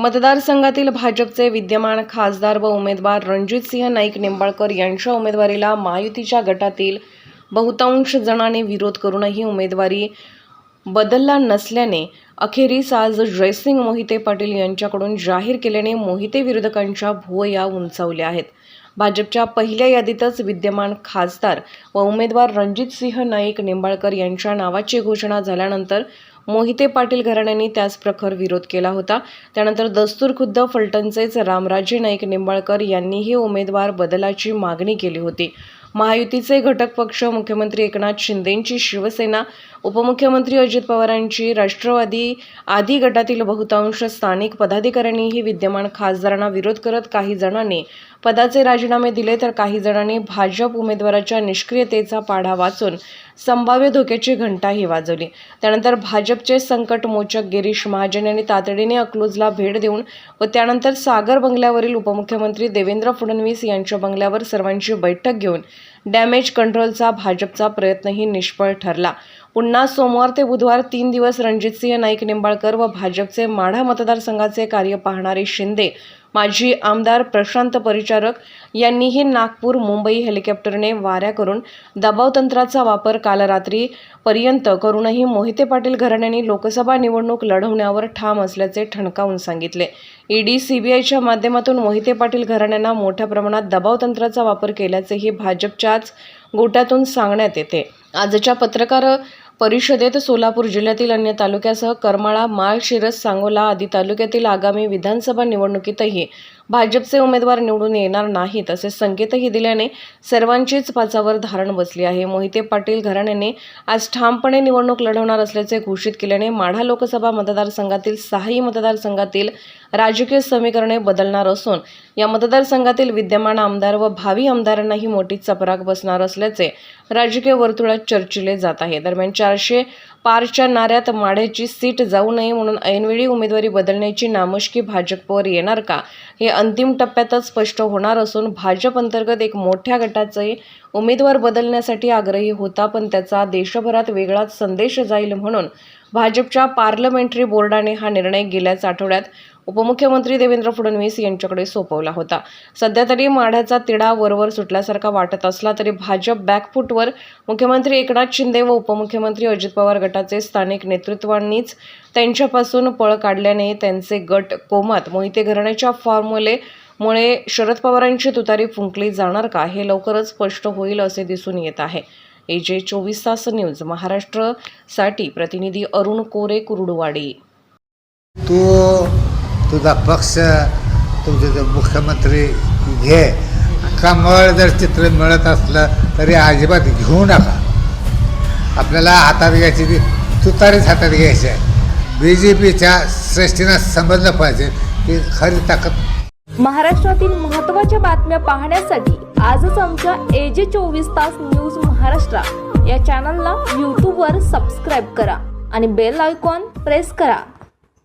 मतदारसंघातील भाजपचे विद्यमान खासदार व उमेदवार रणजितसिंह नाईक निंबाळकर यांच्या उमेदवारीला महायुतीच्या गटातील बहुतांश जणांनी विरोध करूनही उमेदवारी बदलला नसल्याने अखेरीस आज जयसिंग मोहिते पाटील यांच्याकडून जाहीर केल्याने मोहिते विरोधकांच्या भुवया उंचावल्या आहेत. भाजपच्या पहिल्या यादीतच विद्यमान खासदार व उमेदवार रणजितसिंह नाईक निंबाळकर यांच्या नावाची घोषणा झाल्यानंतर मोहिते पाटील घराण्यांनी त्यास प्रखर विरोध केला होता. त्यानंतर दस्तूर खुद्द फलटणचेच रामराजे नाईक निंबाळकर यांनीही उमेदवार बदलाची मागणी केली होती. महायुतीचे घटक पक्ष मुख्यमंत्री एकनाथ शिंदेंची शिवसेना उपमुख्यमंत्री अजित पवारांची राष्ट्रवादी आदी गटातील बहुतांश स्थानिक पदाधिकाऱ्यांनीही विद्यमान खासदारांना विरोध करत काही जणांनी पदाचे राजीनामे दिले तर काही जणांनी भाजप उमेदवाराच्या निष्क्रियतेचा पाढा वाचून संभाव्य धोक्याची घंटाही वाजवली. त्यानंतर भाजपचे संकटमोचक गिरीश महाजन यांनी तातडीने अकलूजला भेट देऊन व त्यानंतर सागर बंगल्यावरील उपमुख्यमंत्री देवेंद्र फडणवीस यांच्या बंगल्यावर सर्वांची बैठक घेऊन डॅमेज कंट्रोलचा भाजपचा प्रयत्नही निष्फळ ठरला. पुन्हा सोमवार ते बुधवार तीन दिवस रणजितसिंह नाईक निंबाळकर व भाजपचे माढा मतदारसंघाचे कार्य पाहणारे शिंदे माजी आमदार प्रशांत परिचारक यांनीही नागपूर मुंबई हेलिकॉप्टरने वाऱ्या करून दबावतंत्राचा वापर काल रात्री पर्यंत करूनही मोहिते पाटील घराण्यांनी लोकसभा निवडणूक लढवण्यावर ठाम असल्याचे ठणकावून सांगितले. ईडी सीबीआयच्या माध्यमातून मोहिते पाटील घराण्यांना मोठ्या प्रमाणात दबावतंत्राचा वापर केल्याचेही भाजपच्याच गोट्यातून सांगण्यात येते. आजच्या पत्रकार परिषदेत सोलापूर जिल्ह्यातील अन्य तालुक्यासह करमाळा माळशिरस सांगोला आदी तालुक्यातील आगामी विधानसभा निवडणुकीतही भाजपचे उमेदवार निवडून येणार नाहीत असे संकेतही दिल्याने सर्वांचीच पाचावर धारण बसली आहे. मोहिते पाटील घराण्याने आज ठामपणे निवडणूक लढवणार असल्याचे घोषित केल्याने माढा लोकसभा मतदारसंघातील सहाही मतदारसंघातील राजकीय समीकरणे बदलणार असून या मतदारसंघातील विद्यमान आमदार व भावी आमदारांनाही मोठी चपराक बसणार असल्याचे राजकीय वर्तुळात चर्चिले जात आहे. दरम्यान चारशे पारच्या नाऱ्यात माढ्याची सीट जाऊ नये म्हणून ऐनवेळी उमेदवारी बदलण्याची नामुष्की भाजपवर येणार का? हे अंतिम टप्प्यातच स्पष्ट होणार असून भाजप अंतर्गत एक मोठ्या गटाचे उमेदवार बदलण्यासाठी आग्रही होता पण त्याचा देशभरात वेगळाच संदेश जाईल म्हणून भाजपच्या पार्लमेंटरी बोर्डाने हा निर्णय गेल्याच आठवड्यात उपमुख्यमंत्री देवेंद्र फडणवीस यांच्याकडे सोपवला होता. सध्या तरी माढ्याचा तिढा वरवर सुटल्यासारखा वाटत असला तरी भाजप बॅकफूटवर मुख्यमंत्री एकनाथ शिंदे व उपमुख्यमंत्री अजित पवार गटाचे स्थानिक नेतृत्वांनीच त्यांच्यापासून पळ काढल्याने त्यांचे गट कोमात. मोहिते घराण्याच्या फॉर्म्युलेमुळे शरद पवारांची तुतारी फुंकली जाणार का? हे लवकरच स्पष्ट होईल असे दिसून येत आहे. ए जे चोवीस तास न्यूज महाराष्ट्रसाठी प्रतिनिधी अरुण कोरे कुरुडवाडी. तू तुझा पक्ष तुमचे जे मुख्यमंत्री घे. कमळ जर चित्र मिळत असलं तरी अजिबात घेऊ नका. आपल्याला हातात घ्यायची ती तुतारीच हातात घ्यायची आहे. बी जे पीच्या श्रेष्ठीनं समजलं पाहिजे की खरी ताकद. महाराष्ट्रातील महत्त्वाच्या बातम्या पाहण्यासाठी आजच आमच्या एजे चोवीस तास न्यूज महाराष्ट्र या चॅनलला यूट्यूबवर सबस्क्राईब करा आणि बेल आयकॉन प्रेस करा.